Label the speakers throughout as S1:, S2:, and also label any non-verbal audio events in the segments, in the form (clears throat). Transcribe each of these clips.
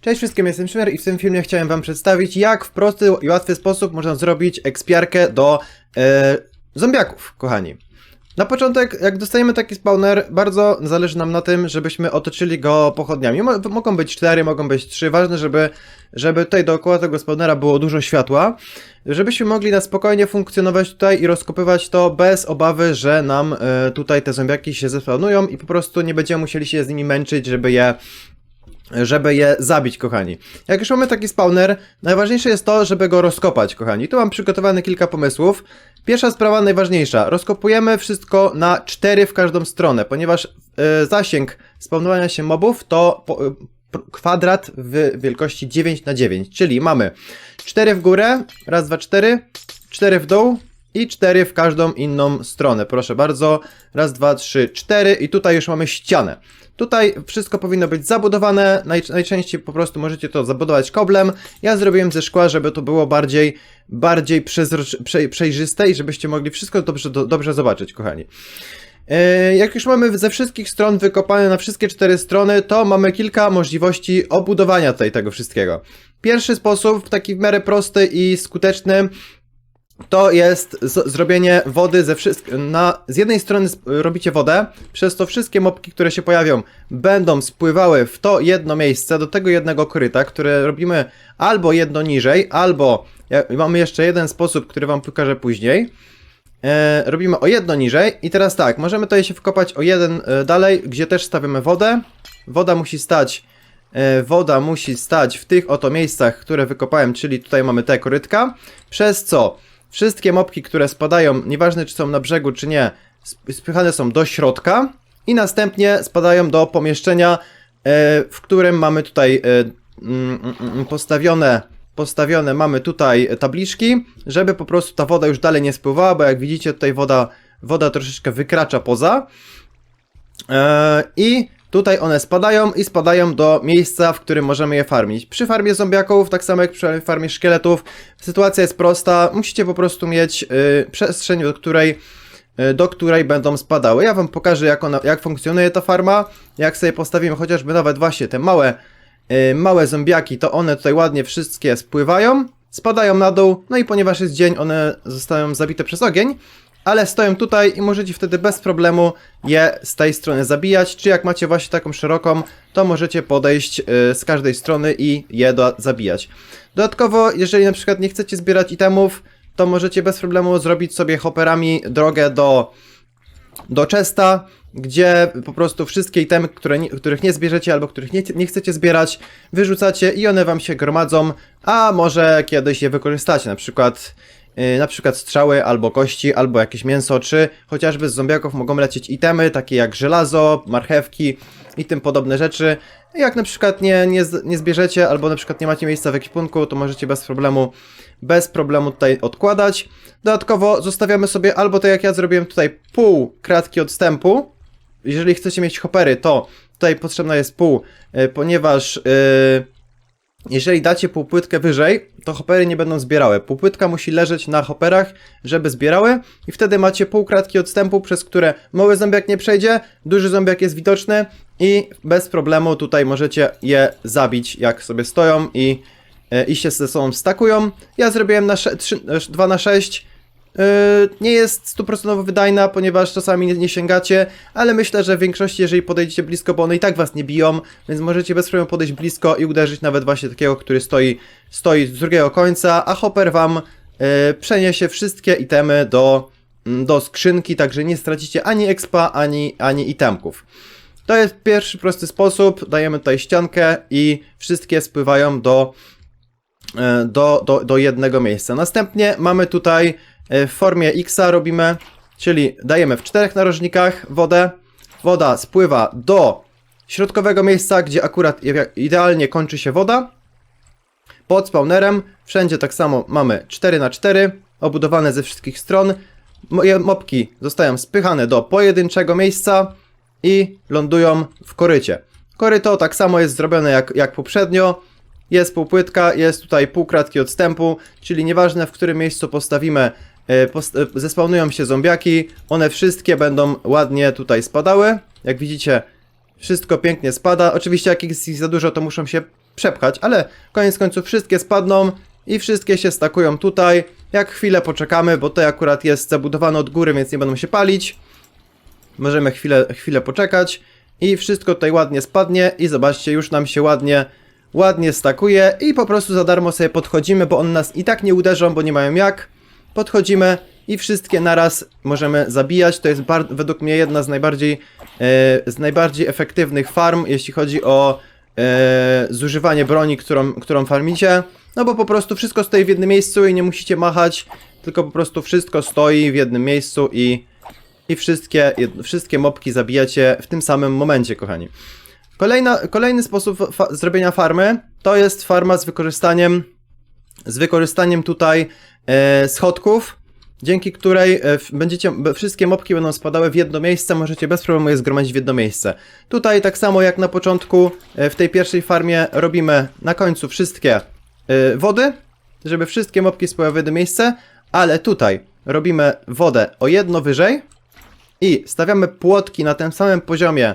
S1: Cześć wszystkim, jestem Szymer i w tym filmie chciałem wam przedstawić, jak w prosty i łatwy sposób można zrobić ekspiarkę do e, zombiaków, kochani. Na początek, jak dostajemy taki spawner, bardzo zależy nam na tym, żebyśmy otoczyli go pochodniami. Mo mogą być cztery, mogą być trzy. Ważne, żeby, żeby tutaj dookoła tego spawnera było dużo światła, żebyśmy mogli na spokojnie funkcjonować tutaj i rozkopywać to bez obawy, że nam e, tutaj te zombiaki się zespawnują i po prostu nie będziemy musieli się z nimi męczyć, żeby je żeby je zabić, kochani. Jak już mamy taki spawner, najważniejsze jest to, żeby go rozkopać, kochani. Tu mam przygotowane kilka pomysłów. Pierwsza sprawa, najważniejsza. Rozkopujemy wszystko na 4 w każdą stronę, ponieważ e, zasięg spawnowania się mobów to po, pr- kwadrat w wielkości 9 na 9 czyli mamy 4 w górę, raz, dwa, cztery, 4 w dół i 4 w każdą inną stronę. Proszę bardzo, raz, dwa, trzy, cztery i tutaj już mamy ścianę. Tutaj wszystko powinno być zabudowane, Naj, najczęściej po prostu możecie to zabudować koblem. Ja zrobiłem ze szkła, żeby to było bardziej, bardziej prze, przejrzyste i żebyście mogli wszystko dobrze, do, dobrze zobaczyć, kochani. E, Jak już mamy ze wszystkich stron wykopane na wszystkie cztery strony, to mamy kilka możliwości obudowania tutaj tego wszystkiego. Pierwszy sposób, taki w miarę prosty i skuteczny, to jest zrobienie wody ze wszystkich. Z jednej strony robicie wodę, przez to wszystkie mopki, które się pojawią, będą spływały w to jedno miejsce, do tego jednego koryta, które robimy albo jedno niżej, albo ja, mamy jeszcze jeden sposób, który wam pokażę później. E, robimy o jedno niżej i teraz tak, możemy tutaj się wkopać o jeden e, dalej, gdzie też stawiamy wodę. Woda musi stać, e, woda musi stać w tych oto miejscach, które wykopałem, czyli tutaj mamy te korytka, przez co wszystkie mopki, które spadają, nieważne czy są na brzegu czy nie, sp- spychane są do środka i następnie spadają do pomieszczenia, e, w którym mamy tutaj e, mm, mm, postawione, postawione mamy tutaj tabliczki, żeby po prostu ta woda już dalej nie spływała, bo jak widzicie tutaj woda, woda troszeczkę wykracza poza. E, I tutaj one spadają i spadają do miejsca, w którym możemy je farmić. Przy farmie zombiaków, tak samo jak przy farmie szkieletów, sytuacja jest prosta. Musicie po prostu mieć y, przestrzeń, do której, y, do której będą spadały. Ja wam pokażę, jak, ona, jak funkcjonuje ta farma. Jak sobie postawimy chociażby nawet właśnie te małe, y, małe zombiaki, to one tutaj ładnie wszystkie spływają, spadają na dół, no i ponieważ jest dzień, one zostają zabite przez ogień ale stoją tutaj i możecie wtedy bez problemu je z tej strony zabijać, czy jak macie właśnie taką szeroką, to możecie podejść y, z każdej strony i je do, zabijać. Dodatkowo, jeżeli na przykład nie chcecie zbierać itemów, to możecie bez problemu zrobić sobie hopperami drogę do, do chesta, gdzie po prostu wszystkie itemy, które nie, których nie zbierzecie albo których nie, nie chcecie zbierać, wyrzucacie i one wam się gromadzą, a może kiedyś je wykorzystacie, na przykład Yy, na przykład strzały, albo kości, albo jakieś mięso, czy chociażby z zombiaków mogą lecieć itemy, takie jak żelazo, marchewki i tym podobne rzeczy. Jak na przykład nie, nie, nie zbierzecie, albo na przykład nie macie miejsca w ekwipunku, to możecie bez problemu, bez problemu tutaj odkładać. Dodatkowo zostawiamy sobie albo tak jak ja zrobiłem tutaj pół kratki odstępu. Jeżeli chcecie mieć hoppery, to tutaj potrzebna jest pół, yy, ponieważ yy, jeżeli dacie półpłytkę wyżej, to hoppery nie będą zbierały. Półpłytka musi leżeć na hopperach, żeby zbierały i wtedy macie pół kratki odstępu, przez które mały zombiak nie przejdzie, duży zombiak jest widoczny i bez problemu tutaj możecie je zabić, jak sobie stoją i, e, i się ze sobą stakują. Ja zrobiłem na 2 na 6 Yy, nie jest stuprocentowo wydajna, ponieważ czasami nie, nie sięgacie, ale myślę, że w większości, jeżeli podejdziecie blisko, bo one i tak was nie biją, więc możecie bez problemu podejść blisko i uderzyć nawet właśnie takiego, który stoi, stoi z drugiego końca, a hopper wam yy, przeniesie wszystkie itemy do, mm, do skrzynki, także nie stracicie ani expa, ani, ani itemków. To jest pierwszy prosty sposób, dajemy tutaj ściankę i wszystkie spływają do, e, do, do, do jednego miejsca. Następnie mamy tutaj e, w formie X robimy, czyli dajemy w czterech narożnikach wodę. Woda spływa do środkowego miejsca, gdzie akurat idealnie kończy się woda. Pod spawnerem wszędzie tak samo mamy 4 na 4 obudowane ze wszystkich stron. Mopki zostają spychane do pojedynczego miejsca i lądują w korycie. Koryto tak samo jest zrobione jak, jak poprzednio. Jest półpłytka, jest tutaj pół kratki odstępu, czyli nieważne w którym miejscu postawimy, e, post e, zespawnują się zombiaki, one wszystkie będą ładnie tutaj spadały. Jak widzicie, wszystko pięknie spada. Oczywiście jak jest ich za dużo, to muszą się przepchać, ale koniec końców wszystkie spadną i wszystkie się stakują tutaj. Jak chwilę poczekamy, bo to akurat jest zabudowane od góry, więc nie będą się palić. Możemy chwilę, chwilę poczekać i wszystko tutaj ładnie spadnie i zobaczcie, już nam się ładnie, ładnie stakuje i po prostu za darmo sobie podchodzimy, bo one nas i tak nie uderzą, bo nie mają jak. Podchodzimy i wszystkie naraz możemy zabijać. To jest według mnie jedna z najbardziej, e, z najbardziej efektywnych farm, jeśli chodzi o e, zużywanie broni, którą, którą farmicie. No bo po prostu wszystko stoi w jednym miejscu i nie musicie machać, tylko po prostu wszystko stoi w jednym miejscu i, i wszystkie, jed, wszystkie mopki zabijacie w tym samym momencie, kochani. Kolejna, kolejny sposób fa- zrobienia farmy to jest farma z wykorzystaniem z wykorzystaniem tutaj e, schodków, dzięki której e, będziecie, wszystkie mopki będą spadały w jedno miejsce, możecie bez problemu je zgromadzić w jedno miejsce. Tutaj tak samo jak na początku e, w tej pierwszej farmie robimy na końcu wszystkie wody, żeby wszystkie mopki spadały w jedno miejsce, ale tutaj robimy wodę o jedno wyżej i stawiamy płotki na tym samym poziomie,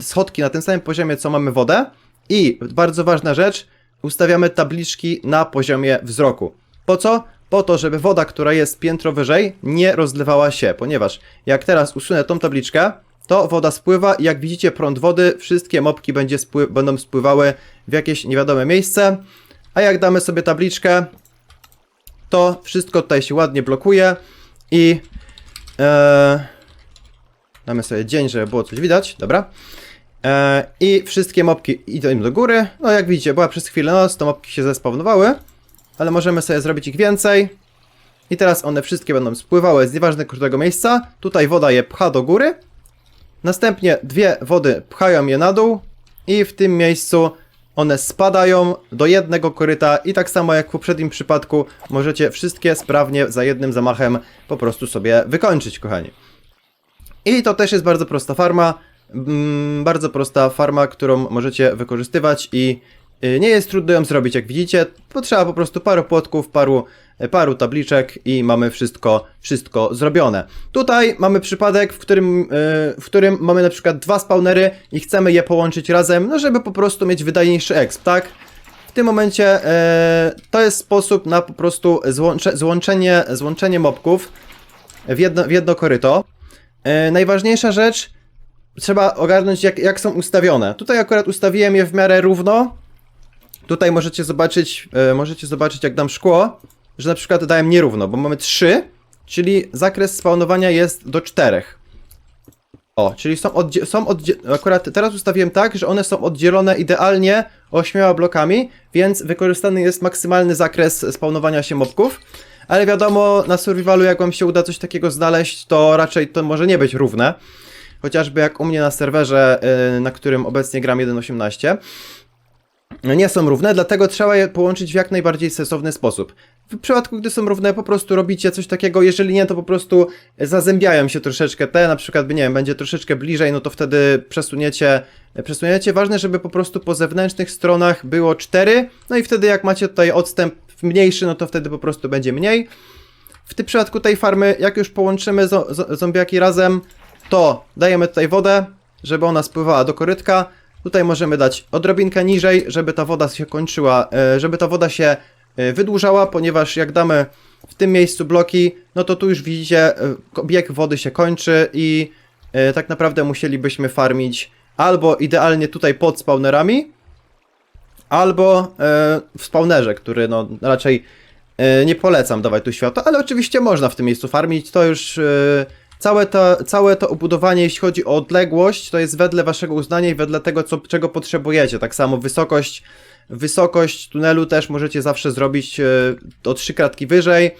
S1: schodki na tym samym poziomie, co mamy wodę. I bardzo ważna rzecz, ustawiamy tabliczki na poziomie wzroku. Po co? Po to, żeby woda, która jest piętro wyżej, nie rozlewała się, ponieważ jak teraz usunę tą tabliczkę, to woda spływa i jak widzicie prąd wody, wszystkie mopki będzie spły będą spływały w jakieś niewiadome miejsce. A jak damy sobie tabliczkę, to wszystko tutaj się ładnie blokuje i e, Damy sobie dzień, żeby było coś widać, dobra. E, I wszystkie mopki idą do góry. No jak widzicie, była przez chwilę noc, to mopki się zespawnowały, ale możemy sobie zrobić ich więcej. I teraz one wszystkie będą spływały z nieważnego którego miejsca. Tutaj woda je pcha do góry. Następnie dwie wody pchają je na dół i w tym miejscu one spadają do jednego koryta i tak samo jak w poprzednim przypadku możecie wszystkie sprawnie za jednym zamachem po prostu sobie wykończyć, kochani. I to też jest bardzo prosta farma. Mm, Bardzo prosta farma, którą możecie wykorzystywać i y, nie jest trudno ją zrobić, jak widzicie. Potrzeba po prostu paru płotków, paru, paru tabliczek i mamy wszystko, wszystko zrobione. Tutaj mamy przypadek, w którym, y, w którym mamy na przykład dwa spawnery i chcemy je połączyć razem, no żeby po prostu mieć wydajniejszy exp, tak? W tym momencie to jest sposób na po prostu złącze, złączenie, złączenie mobków w jedno, w jedno koryto. Najważniejsza rzecz, trzeba ogarnąć jak, jak są ustawione. Tutaj akurat ustawiłem je w miarę równo. Tutaj możecie zobaczyć, e, możecie zobaczyć jak dam szkło, że na przykład dałem nierówno, bo mamy 3, czyli zakres spawnowania jest do 4. O, czyli są, oddzie- są oddzie- akurat teraz ustawiłem tak, że one są oddzielone idealnie ośmioma blokami, więc wykorzystany jest maksymalny zakres spawnowania się mobków. Ale wiadomo, na survivalu jak wam się uda coś takiego znaleźć, to raczej to może nie być równe. Chociażby jak u mnie na serwerze, yy, na którym obecnie gram 1.18, nie są równe, dlatego trzeba je połączyć w jak najbardziej sensowny sposób. W przypadku, gdy są równe, po prostu robicie coś takiego, jeżeli nie, to po prostu zazębiają się troszeczkę te, na przykład, nie wiem, będzie troszeczkę bliżej, no to wtedy przesuniecie, przesuniecie. Ważne, żeby po prostu po zewnętrznych stronach było 4, no i wtedy jak macie tutaj odstęp mniejszy, no to wtedy po prostu będzie mniej. W tym przypadku tej farmy, jak już połączymy zo- zo- zombiaki razem, to dajemy tutaj wodę, żeby ona spływała do korytka. Tutaj możemy dać odrobinkę niżej, żeby ta woda się kończyła, e, żeby ta woda się e, wydłużała, ponieważ jak damy w tym miejscu bloki, no to tu już widzicie, e, bieg wody się kończy i tak naprawdę musielibyśmy farmić albo idealnie tutaj pod spawnerami, albo w spawnerze, który no raczej nie polecam dawać tu światła, ale oczywiście można w tym miejscu farmić, to już całe, to, całe to obudowanie, jeśli chodzi o odległość, to jest wedle waszego uznania i wedle tego, co, czego potrzebujecie, tak samo wysokość, wysokość tunelu też możecie zawsze zrobić e, o trzy kratki wyżej,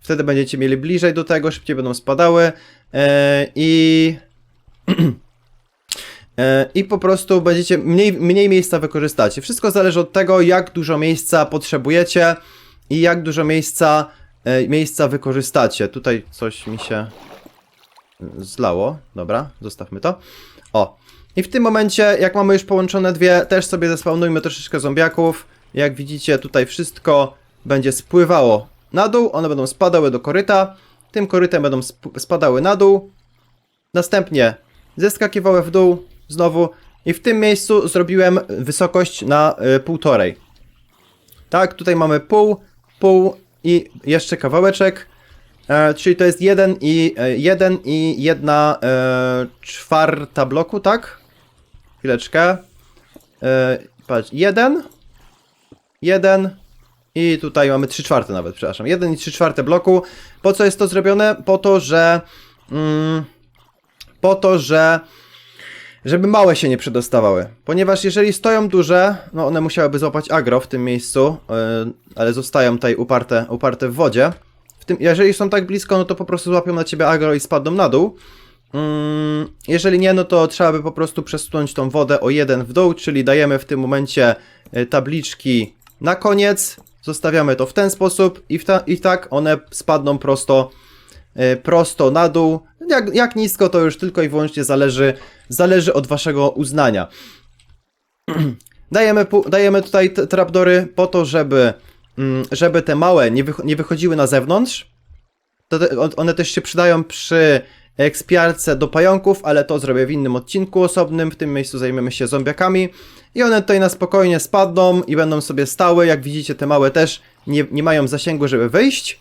S1: wtedy będziecie mieli bliżej do tego, szybciej będą spadały e, i... (clears throat) E, I po prostu będziecie mniej, mniej miejsca wykorzystacie. Wszystko zależy od tego, jak dużo miejsca potrzebujecie i jak dużo miejsca, miejsca wykorzystacie. Tutaj coś mi się zlało. Dobra, zostawmy to. O. I w tym momencie, jak mamy już połączone dwie, też sobie zespawnujmy troszeczkę zombiaków. Jak widzicie, tutaj wszystko będzie spływało na dół. One będą spadały do koryta. Tym korytem będą sp- spadały na dół. Następnie zeskakiwały w dół znowu I w tym miejscu zrobiłem wysokość na y, półtorej. Tak, tutaj mamy pół, pół i jeszcze kawałeczek. E, czyli to jest jeden i e, jeden i jedna e, czwarta bloku, tak? Chwileczkę. E, patrz, jeden, jeden i tutaj mamy 3 czwarte nawet, przepraszam. Jeden i 3 czwarte bloku. Po co jest to zrobione? Po to, że... Mm, po to, że żeby małe się nie przedostawały. Ponieważ jeżeli stoją duże, no one musiałyby złapać agro w tym miejscu, ale zostają tutaj uparte, uparte w wodzie. Tym, jeżeli są tak blisko, no to po prostu złapią na ciebie agro i spadną na dół. Mm, jeżeli nie, no to trzeba by po prostu przesunąć tą wodę o jeden w dół, czyli dajemy w tym momencie y, tabliczki na koniec, zostawiamy to w ten sposób i, ta, i tak one spadną prosto, y, prosto na dół. Jak, jak nisko to już tylko i wyłącznie zależy, zależy od waszego uznania. (clears throat) dajemy, dajemy tutaj trapdory po to, żeby, żeby te małe nie, wych- nie wychodziły na zewnątrz. To te, on- one też się przydają przy ekspiarce do pająków, ale to zrobię w innym odcinku osobnym. W tym miejscu zajmiemy się zombiakami. I one tutaj na spokojnie spadną i będą sobie stały. Jak widzicie, te małe też nie, nie mają zasięgu, żeby wyjść.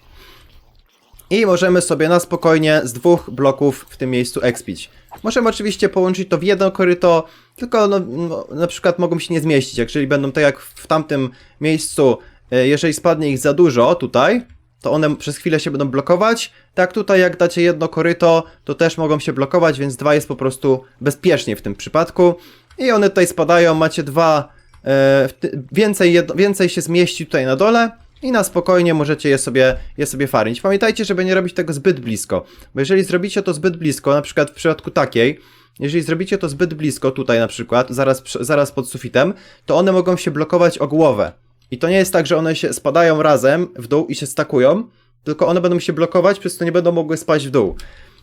S1: I możemy sobie na spokojnie z dwóch bloków w tym miejscu expić. Możemy oczywiście połączyć to w jedno koryto, tylko no, no, na przykład mogą się nie zmieścić. Jeżeli będą tak jak w tamtym miejscu, jeżeli spadnie ich za dużo tutaj, to one przez chwilę się będą blokować. Tak tutaj jak dacie jedno koryto, to też mogą się blokować, więc dwa jest po prostu bezpiecznie w tym przypadku. I one tutaj spadają, macie dwa, e, więcej, jedno, więcej się zmieści tutaj na dole i na spokojnie możecie je sobie, je sobie farmić. Pamiętajcie, żeby nie robić tego zbyt blisko, bo jeżeli zrobicie to zbyt blisko, na przykład w przypadku takiej, jeżeli zrobicie to zbyt blisko, tutaj na przykład, zaraz, zaraz pod sufitem, to one mogą się blokować o głowę. I to nie jest tak, że one się spadają razem w dół i się stakują, tylko one będą się blokować, przez to nie będą mogły spaść w dół.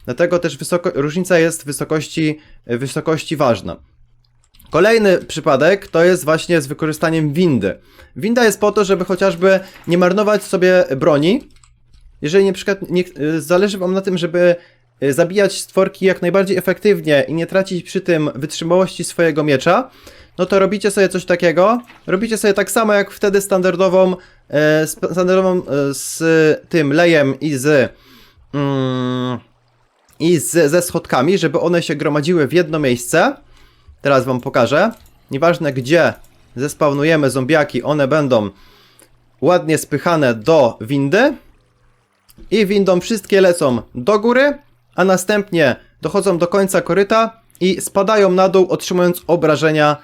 S1: Dlatego też wysoko, różnica jest wysokości, wysokości ważna. Kolejny przypadek to jest właśnie z wykorzystaniem windy. Winda jest po to, żeby chociażby nie marnować sobie broni. Jeżeli na przykład nie, zależy Wam na tym, żeby y, zabijać stworki jak najbardziej efektywnie i nie tracić przy tym wytrzymałości swojego miecza, no to robicie sobie coś takiego. Robicie sobie tak samo jak wtedy standardową, e, standardową e, z tym lejem i z. Mm, i z, ze schodkami, żeby one się gromadziły w jedno miejsce. Teraz wam pokażę. Nieważne gdzie zespawnujemy zombiaki, one będą ładnie spychane do windy. I windą wszystkie lecą do góry, a następnie dochodzą do końca koryta i spadają na dół, otrzymując obrażenia.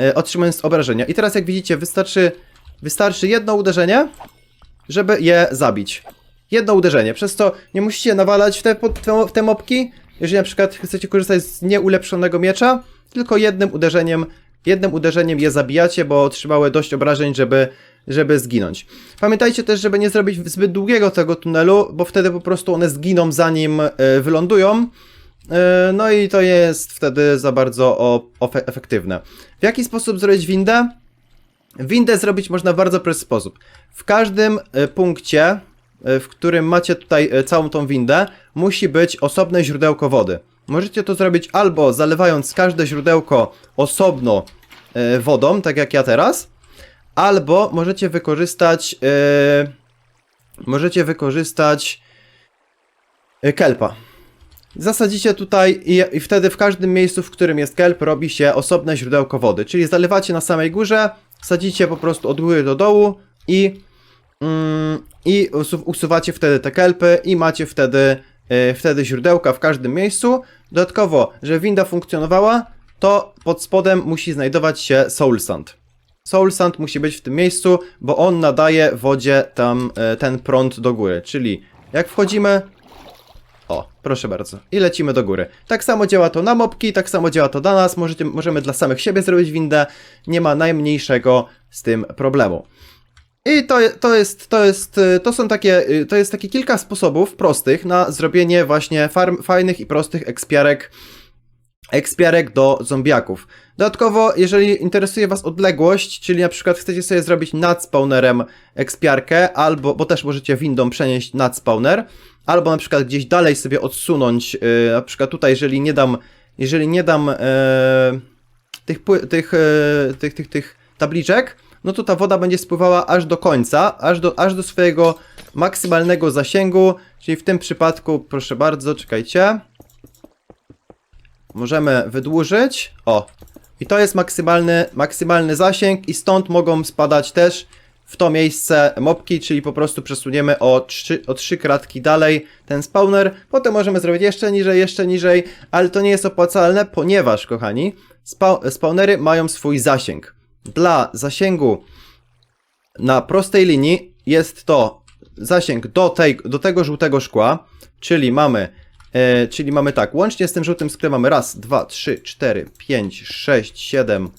S1: E, otrzymując obrażenia. I teraz jak widzicie, wystarczy, wystarczy jedno uderzenie, żeby je zabić. Jedno uderzenie, przez co nie musicie nawalać w te, w te mopki, jeżeli na przykład chcecie korzystać z nieulepszonego miecza, tylko jednym uderzeniem, jednym uderzeniem je zabijacie, bo otrzymały dość obrażeń, żeby, żeby zginąć. Pamiętajcie też, żeby nie zrobić zbyt długiego tego tunelu, bo wtedy po prostu one zginą zanim e, wylądują. E, No i to jest wtedy za bardzo o, efektywne. W jaki sposób zrobić windę? Windę zrobić można w bardzo prosty sposób. W każdym e, punkcie, e, w którym macie tutaj całą tą windę, musi być osobne źródełko wody. Możecie to zrobić albo zalewając każde źródełko osobno wodą, tak jak ja teraz, albo możecie wykorzystać możecie wykorzystać kelpa. Zasadzicie tutaj i, i wtedy w każdym miejscu, w którym jest kelp, robi się osobne źródełko wody. Czyli zalewacie na samej górze, sadzicie po prostu od góry do dołu i, mm, i usu- usuwacie wtedy te kelpy i macie wtedy, e, wtedy źródełka w każdym miejscu. Dodatkowo, żeby winda funkcjonowała, to pod spodem musi znajdować się soul sand. Soul sand musi być w tym miejscu, bo on nadaje wodzie tam e, ten prąd do góry. Czyli jak wchodzimy, o, proszę bardzo. I lecimy do góry. Tak samo działa to na mopki, tak samo działa to dla nas. Możecie, możemy dla samych siebie zrobić windę. Nie ma najmniejszego z tym problemu. I to, to jest, to jest, to są takie, to jest takie kilka sposobów prostych na zrobienie właśnie farm, fajnych i prostych ekspiarek, ekspiarek do zombiaków. Dodatkowo, jeżeli interesuje Was odległość, czyli na przykład chcecie sobie zrobić nad spawnerem ekspiarkę, albo, bo też możecie windą przenieść nad spawner, albo na przykład gdzieś dalej sobie odsunąć, yy, na przykład tutaj, jeżeli nie dam, jeżeli nie dam, yy, tych, tych, e, tych, tych, tych tabliczek, no to ta woda będzie spływała aż do końca, aż do, aż do swojego maksymalnego zasięgu, czyli w tym przypadku, proszę bardzo, czekajcie. Możemy wydłużyć. O. I to jest maksymalny, maksymalny zasięg i stąd mogą spadać też w to miejsce mopki, czyli po prostu przesuniemy o 3, o 3 kratki dalej ten spawner. Potem możemy zrobić jeszcze niżej, jeszcze niżej, ale to nie jest opłacalne, ponieważ, kochani, spa spawnery mają swój zasięg. Dla zasięgu na prostej linii jest to zasięg do, tej, do tego żółtego szkła, czyli mamy, e, czyli mamy tak, łącznie z tym żółtym szkłem mamy raz, dwa, trzy, cztery, pięć, sześć, siedem,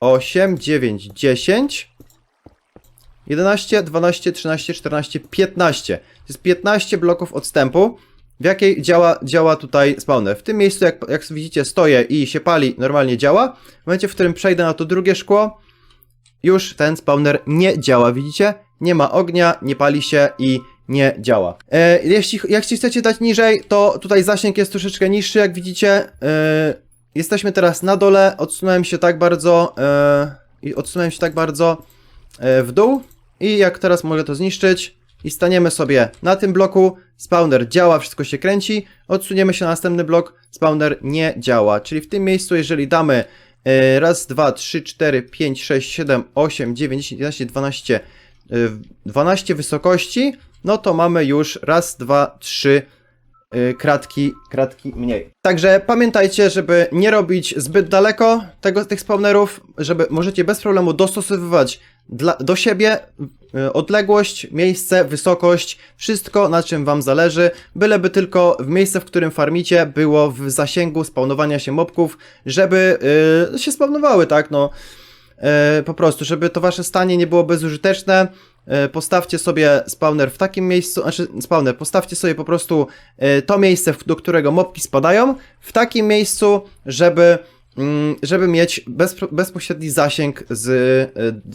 S1: osiem, dziewięć, dziesięć, 11, 12, 13, 14, 15. To jest 15 bloków odstępu, w jakiej działa, działa tutaj spawner. W tym miejscu, jak, jak widzicie, stoję i się pali, normalnie działa. W momencie, w którym przejdę na to drugie szkło, już ten spawner nie działa, widzicie? Nie ma ognia, nie pali się i nie działa. E, jeśli, jeśli chcecie dać niżej, to tutaj zasięg jest troszeczkę niższy, jak widzicie. E, jesteśmy teraz na dole, odsunąłem się tak bardzo, e, odsunąłem się tak bardzo e, w dół i jak teraz mogę to zniszczyć? I staniemy sobie na tym bloku, spawner działa, wszystko się kręci, odsuniemy się na następny blok, spawner nie działa, czyli w tym miejscu, jeżeli damy e, raz, dwa, trzy, cztery, pięć, sześć, siedem, osiem, dziewięć, dziesięć, jedenaście, dwanaście, e, 12 wysokości, no to mamy już raz, dwa, trzy kratki, kratki mniej. Także pamiętajcie, żeby nie robić zbyt daleko tego, tych spawnerów, żeby możecie bez problemu dostosowywać dla, do siebie y, odległość, miejsce, wysokość, wszystko na czym wam zależy, byleby tylko w miejsce, w którym farmicie było w zasięgu spawnowania się mobków, żeby y, się spawnowały, tak, no. E, po prostu, żeby to wasze stanie nie było bezużyteczne, postawcie sobie spawner w takim miejscu, znaczy spawner, postawcie sobie po prostu e, to miejsce, do którego mopki spadają, w takim miejscu, żeby, mm, żeby mieć bezpośredni zasięg z,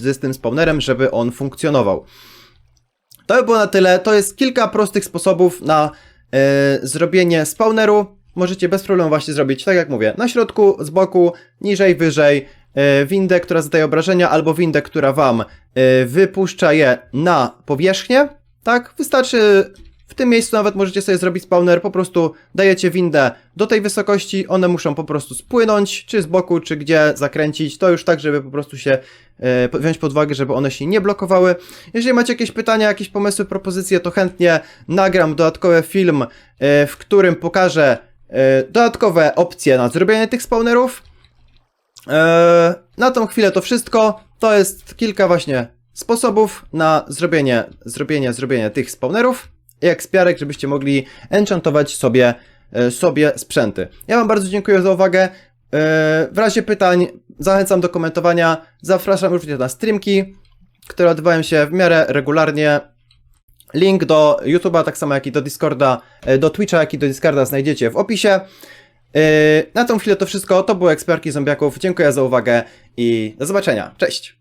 S1: e, z tym spawnerem, żeby on funkcjonował. To by było na tyle. To jest kilka prostych sposobów na e, zrobienie spawneru. Możecie bez problemu właśnie zrobić, tak jak mówię, na środku, z boku, niżej, wyżej, e, windę, która zadaje obrażenia, albo windę, która wam e, wypuszcza je na powierzchnię. Tak, wystarczy w tym miejscu nawet możecie sobie zrobić spawner, po prostu dajecie windę do tej wysokości, one muszą po prostu spłynąć, czy z boku, czy gdzie zakręcić, to już tak, żeby po prostu się e, wziąć pod uwagę, żeby one się nie blokowały. Jeżeli macie jakieś pytania, jakieś pomysły, propozycje, to chętnie nagram dodatkowy film, e, w którym pokażę e, dodatkowe opcje na zrobienie tych spawnerów. E, na tą chwilę to wszystko. To jest kilka właśnie sposobów na zrobienie, zrobienie, zrobienie tych spawnerów i ekspiarek, żebyście mogli enchantować sobie, e, sobie sprzęty. Ja wam bardzo dziękuję za uwagę. E, w razie pytań zachęcam do komentowania. Zapraszam również na streamki, które odbywają się w miarę regularnie. Link do YouTube'a, tak samo jak i do Discorda, e, do Twitcha, jak i do Discorda znajdziecie w opisie. Yy, na tą chwilę to wszystko. To były eksperki zombiaków. Dziękuję za uwagę i do zobaczenia. Cześć!